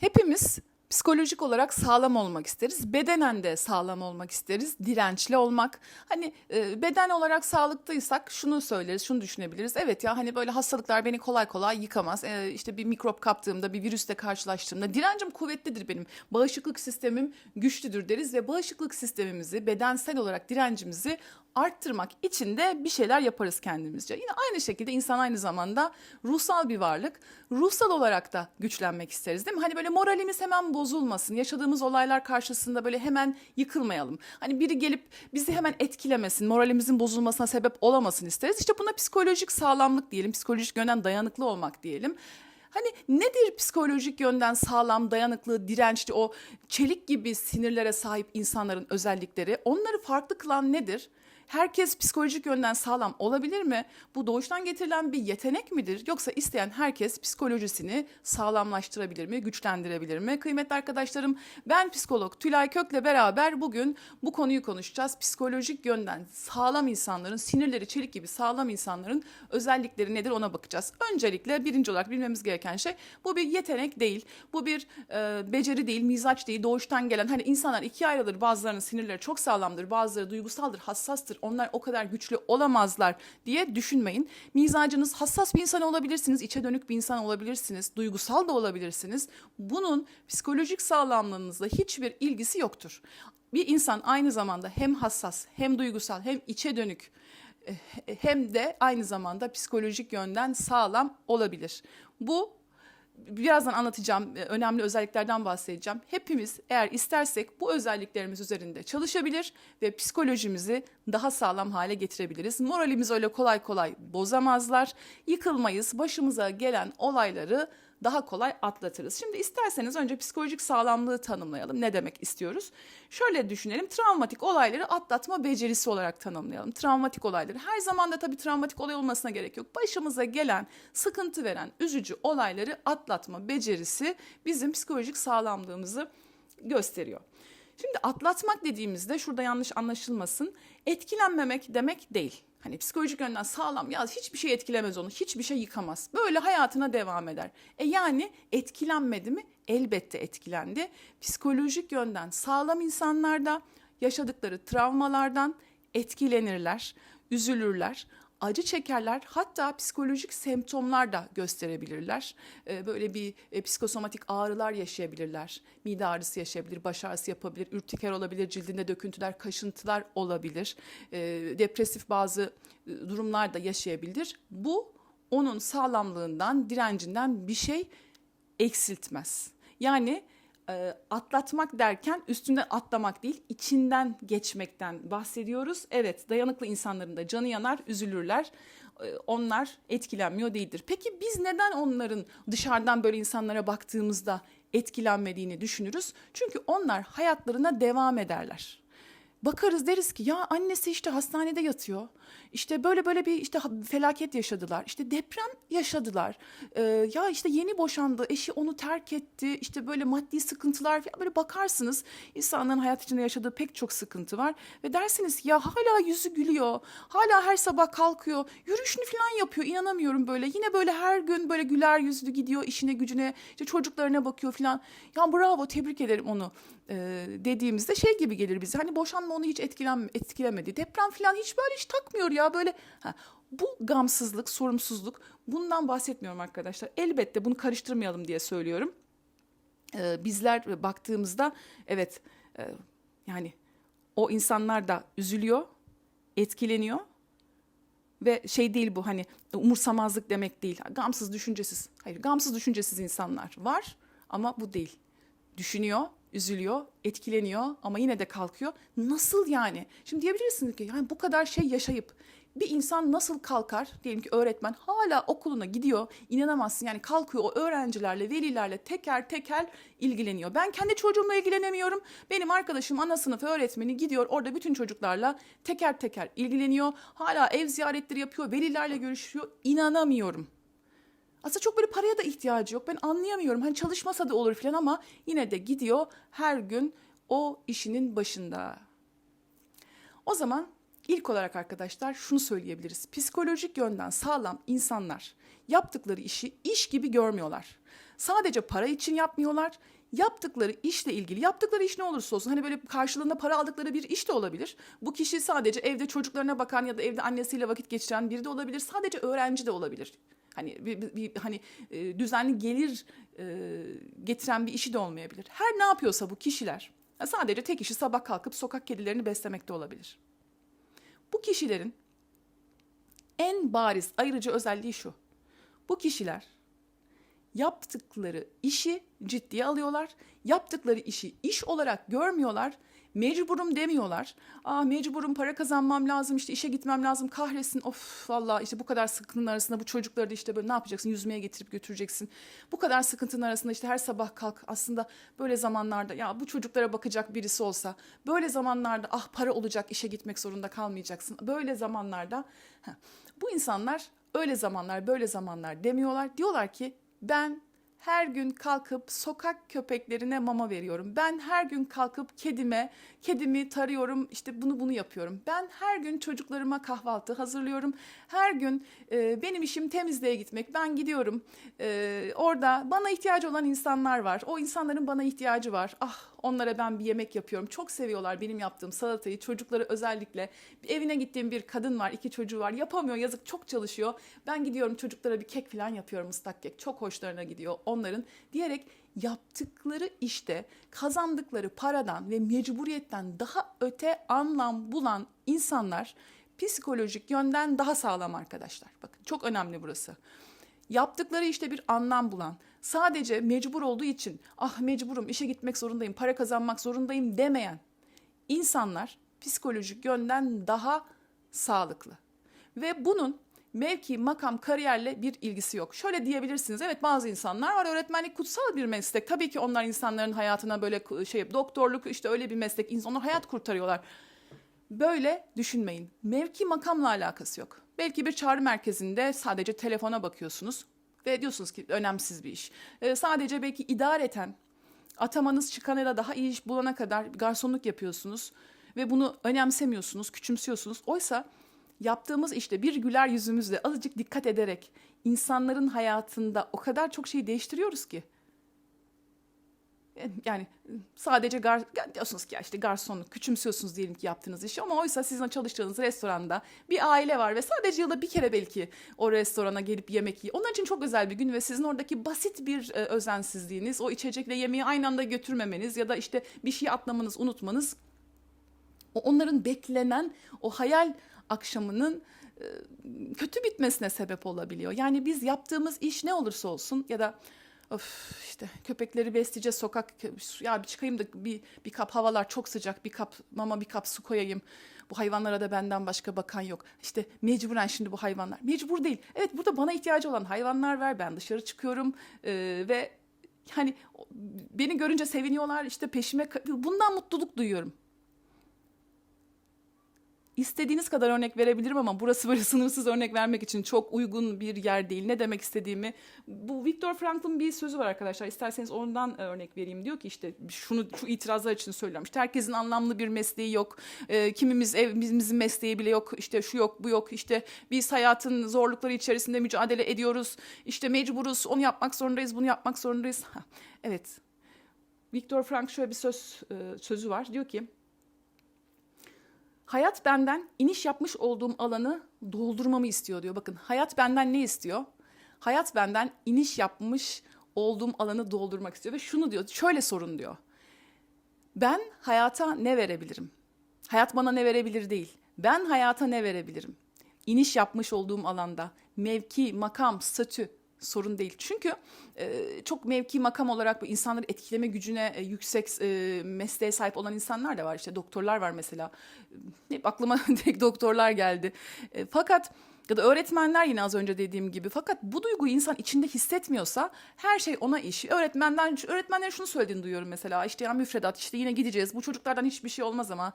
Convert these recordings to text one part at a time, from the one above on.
Hepimiz psikolojik olarak sağlam olmak isteriz. Bedenen de sağlam olmak isteriz. Dirençli olmak. Hani e, beden olarak sağlıklıysak şunu söyleriz, şunu düşünebiliriz. Evet ya hani böyle hastalıklar beni kolay kolay yıkamaz. E, işte bir mikrop kaptığımda, bir virüsle karşılaştığımda direncim kuvvetlidir benim. Bağışıklık sistemim güçlüdür deriz ve bağışıklık sistemimizi, bedensel olarak direncimizi arttırmak için de bir şeyler yaparız kendimizce. Yine aynı şekilde insan aynı zamanda ruhsal bir varlık. Ruhsal olarak da güçlenmek isteriz değil mi? Hani böyle moralimiz hemen bozulmasın. Yaşadığımız olaylar karşısında böyle hemen yıkılmayalım. Hani biri gelip bizi hemen etkilemesin, moralimizin bozulmasına sebep olamasın isteriz. İşte buna psikolojik sağlamlık diyelim, psikolojik yönden dayanıklı olmak diyelim. Hani nedir psikolojik yönden sağlam, dayanıklı, dirençli o çelik gibi sinirlere sahip insanların özellikleri? Onları farklı kılan nedir? Herkes psikolojik yönden sağlam olabilir mi? Bu doğuştan getirilen bir yetenek midir? Yoksa isteyen herkes psikolojisini sağlamlaştırabilir mi, güçlendirebilir mi? Kıymetli arkadaşlarım ben psikolog Tülay Kök'le beraber bugün bu konuyu konuşacağız. Psikolojik yönden sağlam insanların, sinirleri çelik gibi sağlam insanların özellikleri nedir ona bakacağız. Öncelikle birinci olarak bilmemiz gereken şey bu bir yetenek değil. Bu bir e, beceri değil, mizaç değil, doğuştan gelen. Hani insanlar ikiye ayrılır. Bazılarının sinirleri çok sağlamdır, bazıları duygusaldır, hassastır. Onlar o kadar güçlü olamazlar diye düşünmeyin. Mizacınız hassas bir insan olabilirsiniz, içe dönük bir insan olabilirsiniz, duygusal da olabilirsiniz. Bunun psikolojik sağlamlığınızla hiçbir ilgisi yoktur. Bir insan aynı zamanda hem hassas, hem duygusal, hem içe dönük eh, hem de aynı zamanda psikolojik yönden sağlam olabilir. Bu birazdan anlatacağım e, önemli özelliklerden bahsedeceğim. Hepimiz eğer istersek bu özelliklerimiz üzerinde çalışabilir ve psikolojimizi daha sağlam hale getirebiliriz. Moralimizi öyle kolay kolay bozamazlar. Yıkılmayız. Başımıza gelen olayları daha kolay atlatırız. Şimdi isterseniz önce psikolojik sağlamlığı tanımlayalım. Ne demek istiyoruz? Şöyle düşünelim. Travmatik olayları atlatma becerisi olarak tanımlayalım. Travmatik olayları. Her zaman da tabii travmatik olay olmasına gerek yok. Başımıza gelen, sıkıntı veren, üzücü olayları atlatma becerisi bizim psikolojik sağlamlığımızı gösteriyor. Şimdi atlatmak dediğimizde şurada yanlış anlaşılmasın. Etkilenmemek demek değil. Hani psikolojik yönden sağlam ya hiçbir şey etkilemez onu, hiçbir şey yıkamaz. Böyle hayatına devam eder. E yani etkilenmedi mi? Elbette etkilendi. Psikolojik yönden sağlam insanlar da yaşadıkları travmalardan etkilenirler, üzülürler acı çekerler hatta psikolojik semptomlar da gösterebilirler. Ee, böyle bir e, psikosomatik ağrılar yaşayabilirler. Mide ağrısı yaşayabilir, baş ağrısı yapabilir, ürtiker olabilir, cildinde döküntüler, kaşıntılar olabilir. Ee, depresif bazı e, durumlar da yaşayabilir. Bu onun sağlamlığından, direncinden bir şey eksiltmez. Yani e, atlatmak derken üstünden atlamak değil, içinden geçmekten bahsediyoruz. Evet, dayanıklı insanların da canı yanar, üzülürler. E, onlar etkilenmiyor değildir. Peki biz neden onların dışarıdan böyle insanlara baktığımızda etkilenmediğini düşünürüz? Çünkü onlar hayatlarına devam ederler. Bakarız deriz ki ya annesi işte hastanede yatıyor. İşte böyle böyle bir işte felaket yaşadılar. İşte deprem yaşadılar. Ee, ya işte yeni boşandı. Eşi onu terk etti. İşte böyle maddi sıkıntılar falan böyle bakarsınız. insanların hayat içinde yaşadığı pek çok sıkıntı var ve dersiniz ya hala yüzü gülüyor. Hala her sabah kalkıyor. Yürüyüşünü falan yapıyor. İnanamıyorum böyle. Yine böyle her gün böyle güler yüzlü gidiyor işine gücüne. işte çocuklarına bakıyor falan. Ya bravo tebrik ederim onu e, dediğimizde şey gibi gelir bize. Hani boşanma onu hiç etkilen, etkilemedi. Deprem falan hiç böyle hiç takmıyor ya böyle. Ha, bu gamsızlık, sorumsuzluk bundan bahsetmiyorum arkadaşlar. Elbette bunu karıştırmayalım diye söylüyorum. Ee, bizler baktığımızda evet e, yani o insanlar da üzülüyor, etkileniyor ve şey değil bu hani umursamazlık demek değil. Gamsız, düşüncesiz. Hayır, gamsız, düşüncesiz insanlar var ama bu değil. Düşünüyor, üzülüyor, etkileniyor ama yine de kalkıyor. Nasıl yani? Şimdi diyebilirsiniz ki yani bu kadar şey yaşayıp bir insan nasıl kalkar? Diyelim ki öğretmen hala okuluna gidiyor. İnanamazsın yani kalkıyor o öğrencilerle, velilerle teker teker ilgileniyor. Ben kendi çocuğumla ilgilenemiyorum. Benim arkadaşım ana sınıf öğretmeni gidiyor orada bütün çocuklarla teker teker ilgileniyor. Hala ev ziyaretleri yapıyor, velilerle görüşüyor. İnanamıyorum. Aslında çok böyle paraya da ihtiyacı yok. Ben anlayamıyorum. Hani çalışmasa da olur falan ama yine de gidiyor her gün o işinin başında. O zaman ilk olarak arkadaşlar şunu söyleyebiliriz. Psikolojik yönden sağlam insanlar yaptıkları işi iş gibi görmüyorlar. Sadece para için yapmıyorlar. Yaptıkları işle ilgili, yaptıkları iş ne olursa olsun hani böyle karşılığında para aldıkları bir iş de olabilir. Bu kişi sadece evde çocuklarına bakan ya da evde annesiyle vakit geçiren biri de olabilir. Sadece öğrenci de olabilir. Hani bir, bir- hani e, düzenli gelir e, getiren bir işi de olmayabilir. Her ne yapıyorsa bu kişiler sadece tek işi sabah kalkıp sokak kedilerini beslemekte olabilir. Bu kişilerin en bariz ayırıcı özelliği şu. Bu kişiler yaptıkları işi ciddiye alıyorlar. Yaptıkları işi iş olarak görmüyorlar. Mecburum demiyorlar. Aa mecburum para kazanmam lazım işte işe gitmem lazım kahretsin of vallahi işte bu kadar sıkıntının arasında bu çocukları da işte böyle ne yapacaksın yüzmeye getirip götüreceksin. Bu kadar sıkıntının arasında işte her sabah kalk aslında böyle zamanlarda ya bu çocuklara bakacak birisi olsa böyle zamanlarda ah para olacak işe gitmek zorunda kalmayacaksın. Böyle zamanlarda heh, bu insanlar öyle zamanlar böyle zamanlar demiyorlar. Diyorlar ki ben her gün kalkıp sokak köpeklerine mama veriyorum. Ben her gün kalkıp kedime, kedimi tarıyorum. işte bunu bunu yapıyorum. Ben her gün çocuklarıma kahvaltı hazırlıyorum. Her gün e, benim işim temizliğe gitmek. Ben gidiyorum. E, orada bana ihtiyacı olan insanlar var. O insanların bana ihtiyacı var. Ah onlara ben bir yemek yapıyorum. Çok seviyorlar benim yaptığım salatayı. Çocukları özellikle. Evine gittiğim bir kadın var, iki çocuğu var. Yapamıyor yazık çok çalışıyor. Ben gidiyorum çocuklara bir kek falan yapıyorum ıslak kek. Çok hoşlarına gidiyor onların diyerek yaptıkları işte kazandıkları paradan ve mecburiyetten daha öte anlam bulan insanlar psikolojik yönden daha sağlam arkadaşlar. Bakın çok önemli burası. Yaptıkları işte bir anlam bulan, sadece mecbur olduğu için ah mecburum işe gitmek zorundayım, para kazanmak zorundayım demeyen insanlar psikolojik yönden daha sağlıklı. Ve bunun mevki, makam, kariyerle bir ilgisi yok. Şöyle diyebilirsiniz. Evet bazı insanlar var öğretmenlik kutsal bir meslek. Tabii ki onlar insanların hayatına böyle şey doktorluk işte öyle bir meslek. İnsanlar hayat kurtarıyorlar. Böyle düşünmeyin. Mevki makamla alakası yok. Belki bir çağrı merkezinde sadece telefona bakıyorsunuz ve diyorsunuz ki önemsiz bir iş. Ee, sadece belki idareten atamanız çıkana da daha iyi iş bulana kadar garsonluk yapıyorsunuz ve bunu önemsemiyorsunuz, küçümsüyorsunuz. Oysa yaptığımız işte bir güler yüzümüzle azıcık dikkat ederek insanların hayatında o kadar çok şey değiştiriyoruz ki. Yani sadece gar diyorsunuz ki işte garsonluk küçümsüyorsunuz diyelim ki yaptığınız işi ama oysa sizin çalıştığınız restoranda bir aile var ve sadece yılda bir kere belki o restorana gelip yemek yiyor. Onlar için çok özel bir gün ve sizin oradaki basit bir e, özensizliğiniz, o içecekle yemeği aynı anda götürmemeniz ya da işte bir şey atlamanız, unutmanız onların beklenen o hayal akşamının e, kötü bitmesine sebep olabiliyor. Yani biz yaptığımız iş ne olursa olsun ya da of işte köpekleri besleyeceğiz sokak ya bir çıkayım da bir bir kap havalar çok sıcak bir kap mama bir kap su koyayım. Bu hayvanlara da benden başka bakan yok. İşte mecburen şimdi bu hayvanlar. Mecbur değil. Evet burada bana ihtiyacı olan hayvanlar var. Ben dışarı çıkıyorum e, ve hani beni görünce seviniyorlar. işte peşime bundan mutluluk duyuyorum. İstediğiniz kadar örnek verebilirim ama burası böyle sınırsız örnek vermek için çok uygun bir yer değil. Ne demek istediğimi bu Viktor Frankl'ın bir sözü var arkadaşlar. İsterseniz ondan örnek vereyim. Diyor ki işte şunu şu itirazlar için söylüyorum. İşte herkesin anlamlı bir mesleği yok. E, kimimiz evimizin mesleği bile yok. İşte şu yok, bu yok. İşte biz hayatın zorlukları içerisinde mücadele ediyoruz. İşte mecburuz. Onu yapmak zorundayız, bunu yapmak zorundayız. Evet. Viktor Frank şöyle bir söz e, sözü var. Diyor ki Hayat benden iniş yapmış olduğum alanı doldurmamı istiyor diyor. Bakın hayat benden ne istiyor? Hayat benden iniş yapmış olduğum alanı doldurmak istiyor ve şunu diyor. Şöyle sorun diyor. Ben hayata ne verebilirim? Hayat bana ne verebilir değil. Ben hayata ne verebilirim? İniş yapmış olduğum alanda mevki, makam, statü sorun değil. Çünkü e, çok mevki makam olarak bu insanları etkileme gücüne e, yüksek e, mesleğe sahip olan insanlar da var. İşte doktorlar var mesela. Hep aklıma tek doktorlar geldi. E, fakat ya da öğretmenler yine az önce dediğim gibi. Fakat bu duyguyu insan içinde hissetmiyorsa her şey ona iş. Öğretmenden öğretmenlerin şunu söylediğini duyuyorum mesela. İşte ya müfredat işte yine gideceğiz. Bu çocuklardan hiçbir şey olmaz ama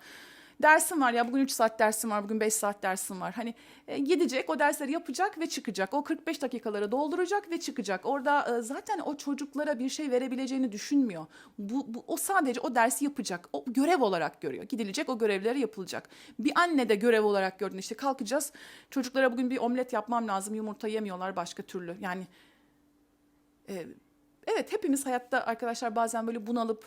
dersim var ya bugün 3 saat dersim var bugün 5 saat dersim var. Hani e, gidecek o dersleri yapacak ve çıkacak. O 45 dakikaları dolduracak ve çıkacak. Orada e, zaten o çocuklara bir şey verebileceğini düşünmüyor. Bu, bu o sadece o dersi yapacak. O görev olarak görüyor. Gidilecek o görevleri yapılacak. Bir anne de görev olarak gördüğünde işte kalkacağız. Çocuklara bugün bir omlet yapmam lazım. Yumurta yemiyorlar başka türlü. Yani e, evet hepimiz hayatta arkadaşlar bazen böyle bunalıp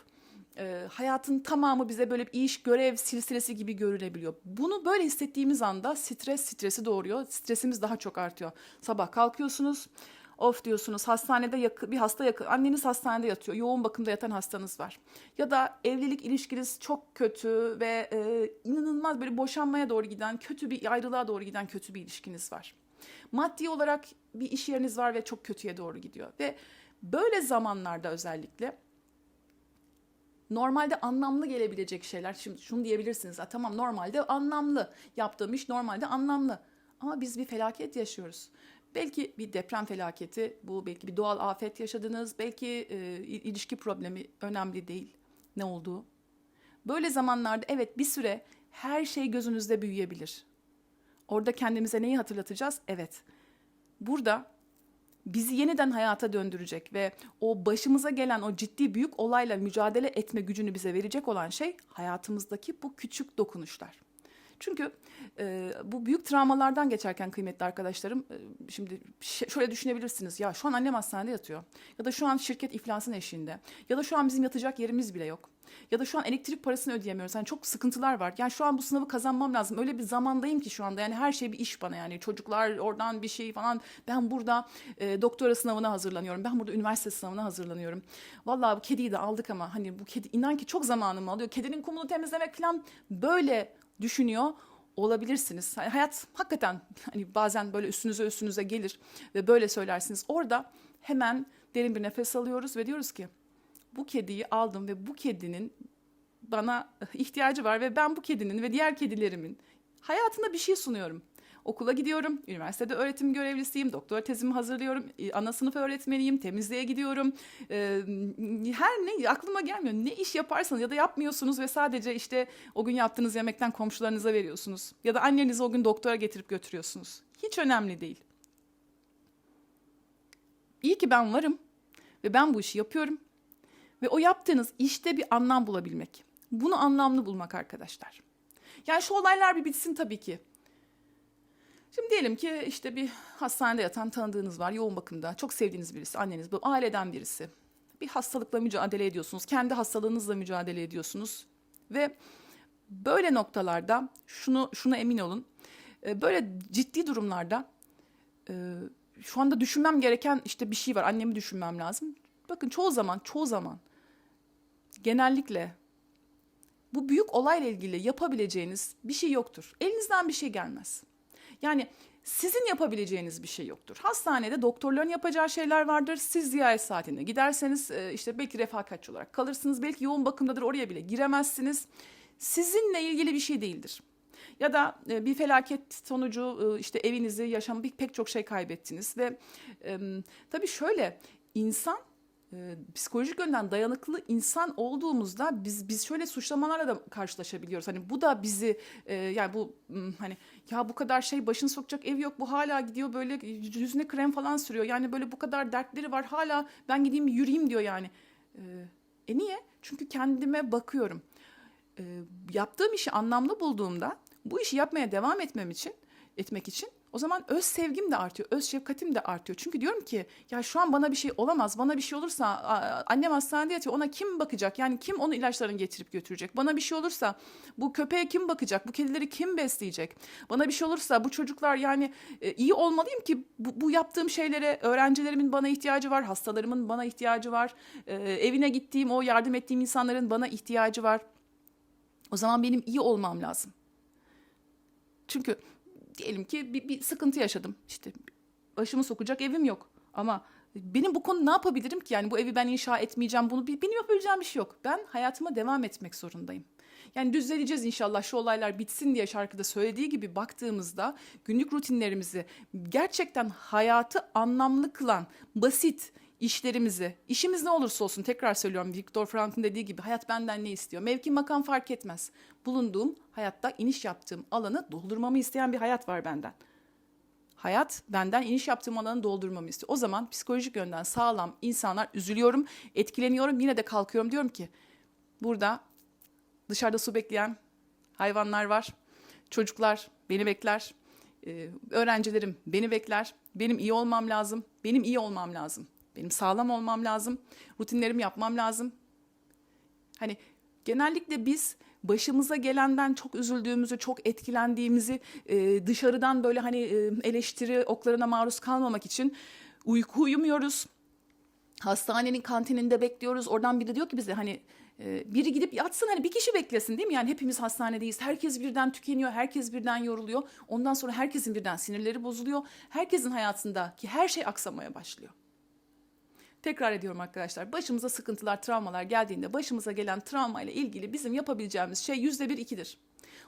e, hayatın tamamı bize böyle bir iş, görev silsilesi gibi görülebiliyor. Bunu böyle hissettiğimiz anda stres stresi doğuruyor. Stresimiz daha çok artıyor. Sabah kalkıyorsunuz. Of diyorsunuz hastanede yakı, bir hasta yakı, anneniz hastanede yatıyor, yoğun bakımda yatan hastanız var. Ya da evlilik ilişkiniz çok kötü ve e, inanılmaz böyle boşanmaya doğru giden, kötü bir ayrılığa doğru giden kötü bir ilişkiniz var. Maddi olarak bir iş yeriniz var ve çok kötüye doğru gidiyor. Ve böyle zamanlarda özellikle normalde anlamlı gelebilecek şeyler. Şimdi şunu diyebilirsiniz. "Ha, tamam normalde anlamlı. Yaptığım iş normalde anlamlı. Ama biz bir felaket yaşıyoruz. Belki bir deprem felaketi, bu belki bir doğal afet yaşadınız, belki e, il- ilişki problemi önemli değil ne olduğu. Böyle zamanlarda evet bir süre her şey gözünüzde büyüyebilir. Orada kendimize neyi hatırlatacağız? Evet. Burada bizi yeniden hayata döndürecek ve o başımıza gelen o ciddi büyük olayla mücadele etme gücünü bize verecek olan şey hayatımızdaki bu küçük dokunuşlar. Çünkü e, bu büyük travmalardan geçerken kıymetli arkadaşlarım, e, şimdi şöyle düşünebilirsiniz. Ya şu an annem hastanede yatıyor. Ya da şu an şirket iflasın eşiğinde. Ya da şu an bizim yatacak yerimiz bile yok. Ya da şu an elektrik parasını ödeyemiyoruz. Yani çok sıkıntılar var. Yani şu an bu sınavı kazanmam lazım. Öyle bir zamandayım ki şu anda. Yani her şey bir iş bana yani. Çocuklar oradan bir şey falan. Ben burada e, doktora sınavına hazırlanıyorum. Ben burada üniversite sınavına hazırlanıyorum. Vallahi bu kediyi de aldık ama hani bu kedi inan ki çok zamanımı alıyor. Kedinin kumunu temizlemek falan böyle düşünüyor olabilirsiniz. Hani hayat hakikaten hani bazen böyle üstünüze üstünüze gelir ve böyle söylersiniz. Orada hemen derin bir nefes alıyoruz ve diyoruz ki bu kediyi aldım ve bu kedinin bana ihtiyacı var ve ben bu kedinin ve diğer kedilerimin hayatında bir şey sunuyorum. Okula gidiyorum, üniversitede öğretim görevlisiyim, doktora tezimi hazırlıyorum, e, ana sınıf öğretmeniyim, temizliğe gidiyorum. Ee, her ne aklıma gelmiyor. Ne iş yaparsanız ya da yapmıyorsunuz ve sadece işte o gün yaptığınız yemekten komşularınıza veriyorsunuz. Ya da annenizi o gün doktora getirip götürüyorsunuz. Hiç önemli değil. İyi ki ben varım ve ben bu işi yapıyorum. Ve o yaptığınız işte bir anlam bulabilmek. Bunu anlamlı bulmak arkadaşlar. Yani şu olaylar bir bitsin tabii ki. Şimdi diyelim ki işte bir hastanede yatan tanıdığınız var, yoğun bakımda. Çok sevdiğiniz birisi, anneniz, bu aileden birisi. Bir hastalıkla mücadele ediyorsunuz, kendi hastalığınızla mücadele ediyorsunuz. Ve böyle noktalarda şunu şuna emin olun. e, Böyle ciddi durumlarda e, şu anda düşünmem gereken işte bir şey var. Annemi düşünmem lazım. Bakın çoğu zaman, çoğu zaman genellikle bu büyük olayla ilgili yapabileceğiniz bir şey yoktur. Elinizden bir şey gelmez. Yani sizin yapabileceğiniz bir şey yoktur. Hastanede doktorların yapacağı şeyler vardır. Siz ziyaret saatinde giderseniz e, işte belki refakatçi olarak kalırsınız. Belki yoğun bakımdadır oraya bile giremezsiniz. Sizinle ilgili bir şey değildir. Ya da e, bir felaket sonucu e, işte evinizi, yaşam bir pek çok şey kaybettiniz ve tabii şöyle insan e, psikolojik yönden dayanıklı insan olduğumuzda biz biz şöyle suçlamalarla da karşılaşabiliyoruz. Hani bu da bizi e, yani bu m, hani ya bu kadar şey başını sokacak ev yok bu hala gidiyor böyle yüzüne krem falan sürüyor. Yani böyle bu kadar dertleri var hala ben gideyim yürüyeyim diyor yani. E, e niye? Çünkü kendime bakıyorum. E, yaptığım işi anlamlı bulduğumda bu işi yapmaya devam etmem için etmek için o zaman öz sevgim de artıyor, öz şefkatim de artıyor. Çünkü diyorum ki ya şu an bana bir şey olamaz. Bana bir şey olursa annem hastanede yatıyor. Ona kim bakacak? Yani kim onun ilaçlarını getirip götürecek? Bana bir şey olursa bu köpeğe kim bakacak? Bu kedileri kim besleyecek? Bana bir şey olursa bu çocuklar yani e, iyi olmalıyım ki bu, bu yaptığım şeylere öğrencilerimin bana ihtiyacı var, hastalarımın bana ihtiyacı var. e, evine gittiğim o yardım ettiğim insanların bana ihtiyacı var. O zaman benim iyi olmam lazım. Çünkü diyelim ki bir, bir sıkıntı yaşadım. İşte başımı sokacak evim yok. Ama benim bu konu ne yapabilirim ki? Yani bu evi ben inşa etmeyeceğim. Bunu benim yapabileceğim bir şey yok. Ben hayatıma devam etmek zorundayım. Yani düzeleceğiz inşallah şu olaylar bitsin diye şarkıda söylediği gibi baktığımızda günlük rutinlerimizi gerçekten hayatı anlamlı kılan basit işlerimizi, işimiz ne olursa olsun tekrar söylüyorum Viktor Frankl'ın dediği gibi hayat benden ne istiyor? Mevki makam fark etmez. Bulunduğum hayatta iniş yaptığım alanı doldurmamı isteyen bir hayat var benden. Hayat benden iniş yaptığım alanı doldurmamı istiyor. O zaman psikolojik yönden sağlam insanlar üzülüyorum, etkileniyorum, yine de kalkıyorum diyorum ki burada dışarıda su bekleyen hayvanlar var. Çocuklar beni bekler. Ee, öğrencilerim beni bekler. Benim iyi olmam lazım. Benim iyi olmam lazım. Benim sağlam olmam lazım. Rutinlerimi yapmam lazım. Hani genellikle biz başımıza gelenden çok üzüldüğümüzü, çok etkilendiğimizi e, dışarıdan böyle hani e, eleştiri oklarına maruz kalmamak için uyku uyumuyoruz. Hastanenin kantininde bekliyoruz. Oradan biri diyor ki bize hani e, biri gidip yatsın hani bir kişi beklesin değil mi? Yani hepimiz hastanedeyiz. Herkes birden tükeniyor, herkes birden yoruluyor. Ondan sonra herkesin birden sinirleri bozuluyor. Herkesin hayatındaki her şey aksamaya başlıyor. Tekrar ediyorum arkadaşlar. Başımıza sıkıntılar, travmalar geldiğinde başımıza gelen travma ile ilgili bizim yapabileceğimiz şey yüzde bir ikidir.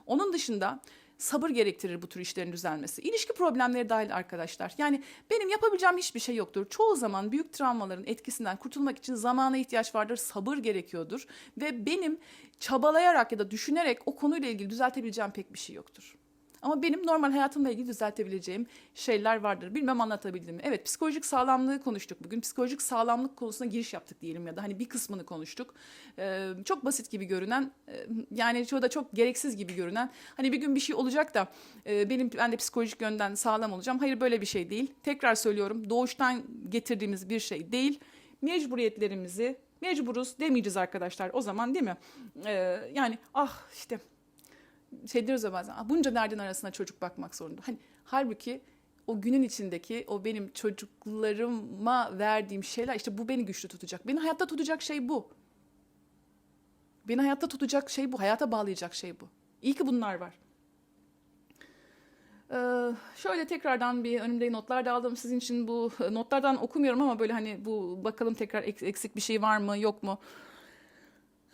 Onun dışında sabır gerektirir bu tür işlerin düzelmesi. İlişki problemleri dahil arkadaşlar. Yani benim yapabileceğim hiçbir şey yoktur. Çoğu zaman büyük travmaların etkisinden kurtulmak için zamana ihtiyaç vardır, sabır gerekiyordur. Ve benim çabalayarak ya da düşünerek o konuyla ilgili düzeltebileceğim pek bir şey yoktur. Ama benim normal hayatımla ilgili düzeltebileceğim şeyler vardır. Bilmem anlatabildim mi? Evet psikolojik sağlamlığı konuştuk bugün. Psikolojik sağlamlık konusuna giriş yaptık diyelim ya da hani bir kısmını konuştuk. Ee, çok basit gibi görünen e, yani çoğu da çok gereksiz gibi görünen hani bir gün bir şey olacak da e, benim ben de psikolojik yönden sağlam olacağım. Hayır böyle bir şey değil. Tekrar söylüyorum doğuştan getirdiğimiz bir şey değil. Mecburiyetlerimizi mecburuz demeyeceğiz arkadaşlar o zaman değil mi? Ee, yani ah işte şey diyoruz ya bazen "Aa, bunca derdin arasına çocuk bakmak zorunda. Hani halbuki o günün içindeki o benim çocuklarıma verdiğim şeyler işte bu beni güçlü tutacak. Beni hayatta tutacak şey bu. Beni hayatta tutacak şey bu. Hayata bağlayacak şey bu. İyi ki bunlar var. Ee, şöyle tekrardan bir önümde notlar da aldım sizin için bu notlardan okumuyorum ama böyle hani bu bakalım tekrar eks- eksik bir şey var mı yok mu?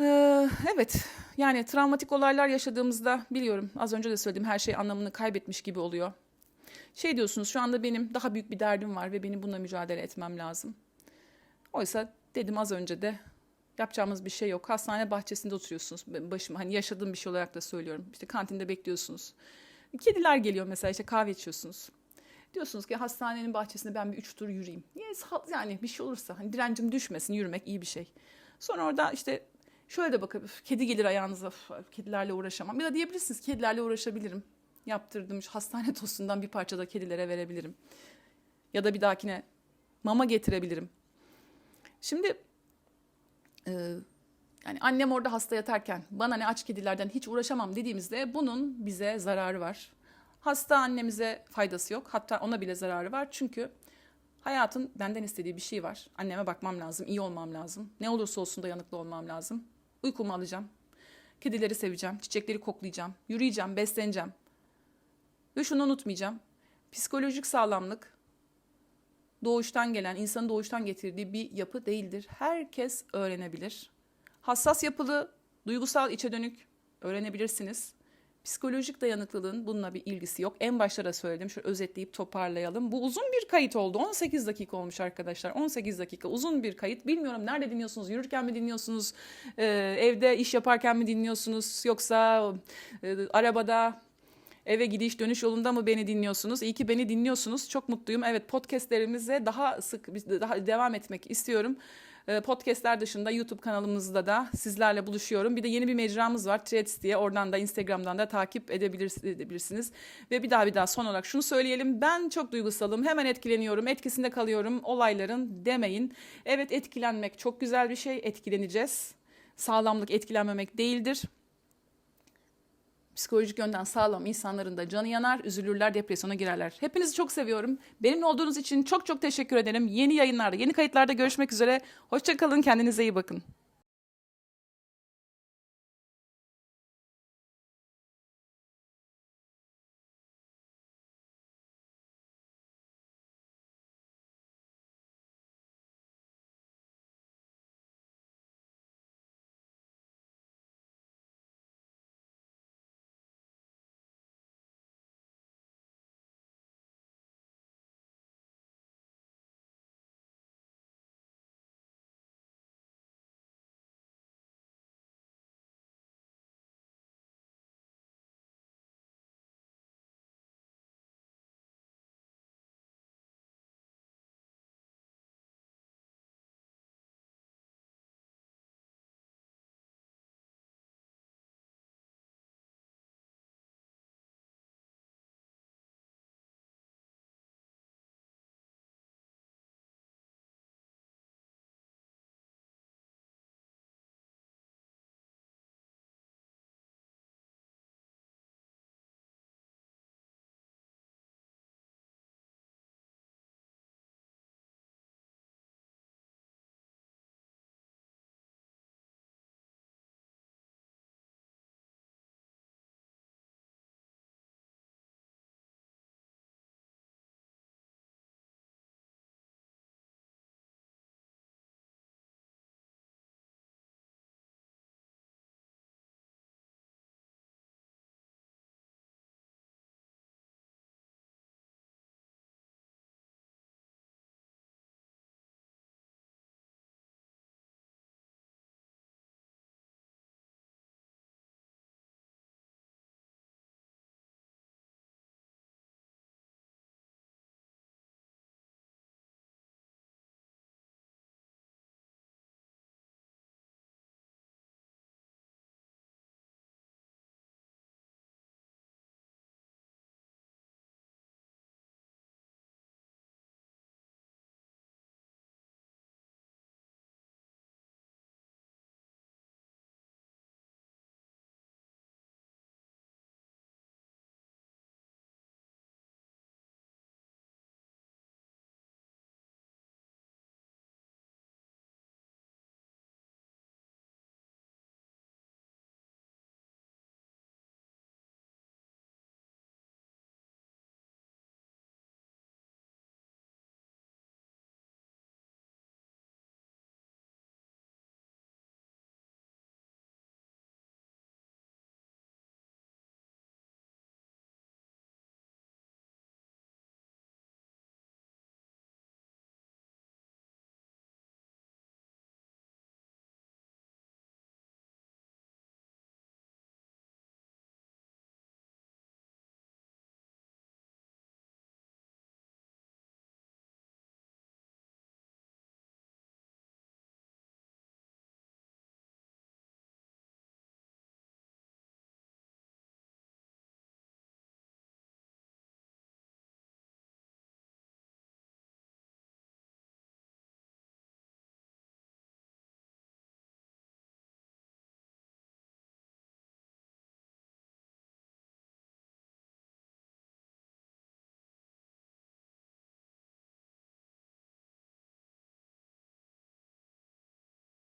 Ee, evet yani travmatik olaylar yaşadığımızda biliyorum az önce de söylediğim her şey anlamını kaybetmiş gibi oluyor. Şey diyorsunuz şu anda benim daha büyük bir derdim var ve benim bununla mücadele etmem lazım. Oysa dedim az önce de yapacağımız bir şey yok. Hastane bahçesinde oturuyorsunuz. Başıma hani yaşadığım bir şey olarak da söylüyorum. İşte kantinde bekliyorsunuz. Kediler geliyor mesela işte kahve içiyorsunuz. Diyorsunuz ki hastanenin bahçesinde ben bir üç tur yürüyeyim. Yani bir şey olursa hani direncim düşmesin yürümek iyi bir şey. Sonra orada işte şöyle de bakıp "Üf, kedi gelir ayağınıza "Üf, kedilerle uğraşamam. Ya da diyebilirsiniz kedilerle uğraşabilirim. Yaptırdım hastane tostundan bir parça da kedilere verebilirim. Ya da bir dahakine mama getirebilirim. Şimdi e, yani annem orada hasta yatarken bana ne aç kedilerden hiç uğraşamam dediğimizde bunun bize zararı var. Hasta annemize faydası yok. Hatta ona bile zararı var. Çünkü hayatın benden istediği bir şey var. Anneme bakmam lazım, iyi olmam lazım. Ne olursa olsun dayanıklı olmam lazım. Uykumu alacağım. Kedileri seveceğim, çiçekleri koklayacağım, yürüyeceğim, besleneceğim. Ve şunu unutmayacağım. Psikolojik sağlamlık doğuştan gelen, insanın doğuştan getirdiği bir yapı değildir. Herkes öğrenebilir. Hassas yapılı, duygusal içe dönük öğrenebilirsiniz. Psikolojik dayanıklılığın bununla bir ilgisi yok. En başta da söyledim. Şöyle özetleyip toparlayalım. Bu uzun bir kayıt oldu. 18 dakika olmuş arkadaşlar. 18 dakika uzun bir kayıt. Bilmiyorum nerede dinliyorsunuz? Yürürken mi dinliyorsunuz? Evde iş yaparken mi dinliyorsunuz? Yoksa arabada eve gidiş dönüş yolunda mı beni dinliyorsunuz? İyi ki beni dinliyorsunuz. Çok mutluyum. Evet podcastlerimize daha sık daha devam etmek istiyorum. Ee, Podcastler dışında YouTube kanalımızda da sizlerle buluşuyorum. Bir de yeni bir mecramız var Threads diye. Oradan da Instagram'dan da takip edebilir- edebilirsiniz. Ve bir daha bir daha son olarak şunu söyleyelim. Ben çok duygusalım. Hemen etkileniyorum. Etkisinde kalıyorum olayların demeyin. Evet etkilenmek çok güzel bir şey. Etkileneceğiz. Sağlamlık etkilenmemek değildir. Psikolojik yönden sağlam insanların da canı yanar, üzülürler, depresyona girerler. Hepinizi çok seviyorum. Benimle olduğunuz için çok çok teşekkür ederim. Yeni yayınlarda, yeni kayıtlarda görüşmek üzere. Hoşçakalın, kendinize iyi bakın.